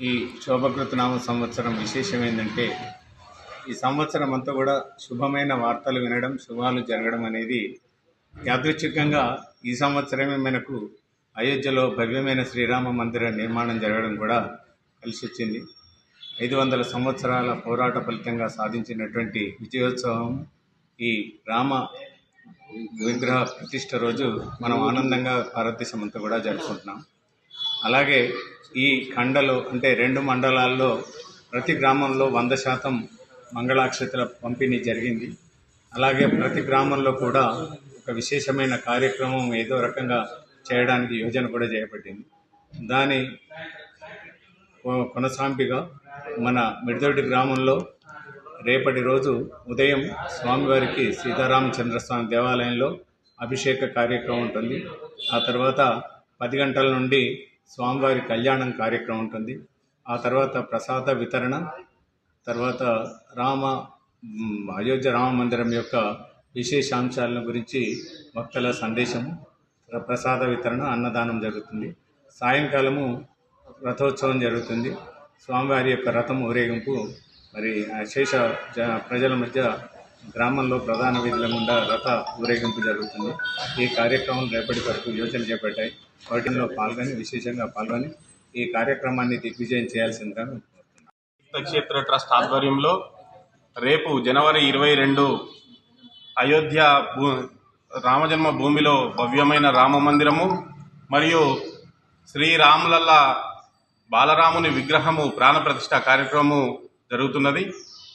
ఈ శోభకృతనామ సంవత్సరం విశేషం ఏంటంటే ఈ సంవత్సరం అంతా కూడా శుభమైన వార్తలు వినడం శుభాలు జరగడం అనేది యాదృచ్ఛికంగా ఈ సంవత్సరమే మనకు అయోధ్యలో భవ్యమైన శ్రీరామ మందిర నిర్మాణం జరగడం కూడా కలిసి వచ్చింది ఐదు వందల సంవత్సరాల పోరాట ఫలితంగా సాధించినటువంటి విజయోత్సవం ఈ రామ విగ్రహ ప్రతిష్ట రోజు మనం ఆనందంగా భారతదేశం అంతా కూడా జరుపుకుంటున్నాం. అలాగే ఈ ఖండలో అంటే రెండు మండలాల్లో ప్రతి గ్రామంలో వంద శాతం మంగళాక్షతల పంపిణీ జరిగింది. అలాగే ప్రతి గ్రామంలో కూడా ఒక విశేషమైన కార్యక్రమం ఏదో రకంగా చేయడానికి యోజన కూడా చేయబడింది. దాని కొనసాంపిగా మన మిడిదొడ్డి గ్రామంలో రేపటి రోజు ఉదయం స్వామివారికి సీతారామచంద్ర స్వామి దేవాలయంలో అభిషేక కార్యక్రమం ఉంటుంది. ఆ తర్వాత పది గంటల నుండి స్వామివారి కళ్యాణం కార్యక్రమం ఉంటుంది. ఆ తర్వాత ప్రసాద వితరణ తర్వాత రామ అయోధ్య రామ మందిరం యొక్క విశేషాంశాలను గురించి భక్తుల సందేశము ప్రసాద వితరణ అన్నదానం జరుగుతుంది. సాయంకాలము రథోత్సవం జరుగుతుంది. స్వామివారి యొక్క రథం ఊరేగింపు మరి శేష జ ప్రజల మధ్య గ్రామంలో ప్రధాన వీధుల గుండా రథ ఊరేగింపు జరుగుతుంది. ఈ కార్యక్రమం రేపటి వరకు యోచన చేపట్టాయి. వాటిలో పాల్గొని విశేషంగా పాల్గొని ఈ కార్యక్రమాన్ని దిగ్విజయం చేయాల్సిందిగా తీర్థక్షేత్ర ట్రస్ట్ ఆధ్వర్యంలో రేపు జనవరి ఇరవై రెండు అయోధ్య భూ రామజన్మ భూమిలో భవ్యమైన రామ మందిరము మరియు శ్రీరాములల్ల బాలరాముని విగ్రహము ప్రాణప్రతిష్ఠ కార్యక్రమము జరుగుతున్నది.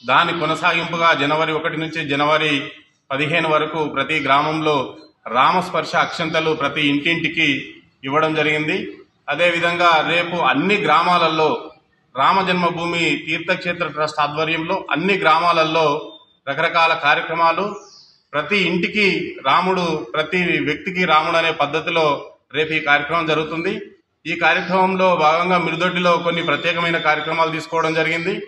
దాని కొనసాగింపుగా జనవరి ఒకటి నుంచి జనవరి పదిహేను వరకు ప్రతి గ్రామంలో రామస్పర్శ అక్షంతలు ప్రతి ఇంటింటికి ఇవ్వడం జరిగింది. అదేవిధంగా రేపు అన్ని గ్రామాలలో రామ జన్మభూమి తీర్థక్షేత్ర ట్రస్ట్ ఆధ్వర్యంలో అన్ని గ్రామాలలో రకరకాల కార్యక్రమాలు. ప్రతి ఇంటికి రాముడు ప్రతి వ్యక్తికి రాముడు అనే పద్ధతిలో రేపు ఈ కార్యక్రమం జరుగుతుంది. ఈ కార్యక్రమంలో భాగంగా మిరుదొడ్డిలో కొన్ని ప్రత్యేకమైన కార్యక్రమాలు తీసుకోవడం జరిగింది.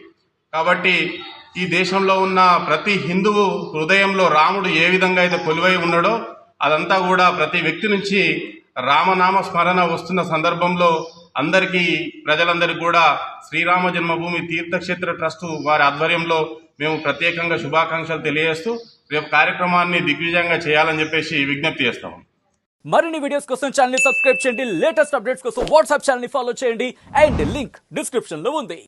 కాబట్టి ఈ దేశంలో ఉన్న ప్రతి హిందువు హృదయంలో రాముడు ఏ విధంగా అయితే కొలువై ఉన్నాడో అదంతా కూడా ప్రతి వ్యక్తి నుంచి రామనామ స్మరణ వస్తున్న సందర్భంలో అందరికీ ప్రజలందరికీ కూడా శ్రీరామ జన్మభూమి తీర్థక్షేత్ర ట్రస్టు వారి ఆధ్వర్యంలో మేము ప్రత్యేకంగా శుభాకాంక్షలు తెలియజేస్తూ రేపు కార్యక్రమాన్ని దిగ్విజయంగా చేయాలని చెప్పేసి విజ్ఞప్తి చేస్తాము మరిన్ని వీడియోస్ కోసం ఛానల్ సబ్స్క్రైబ్ చేయండి. లేటెస్ట్ అప్డేట్స్ కోసం వాట్సాప్ ఛానల్ ఫాలో చేయండి. అండ్ లింక్ డిస్క్రిప్షన్లో ఉంది.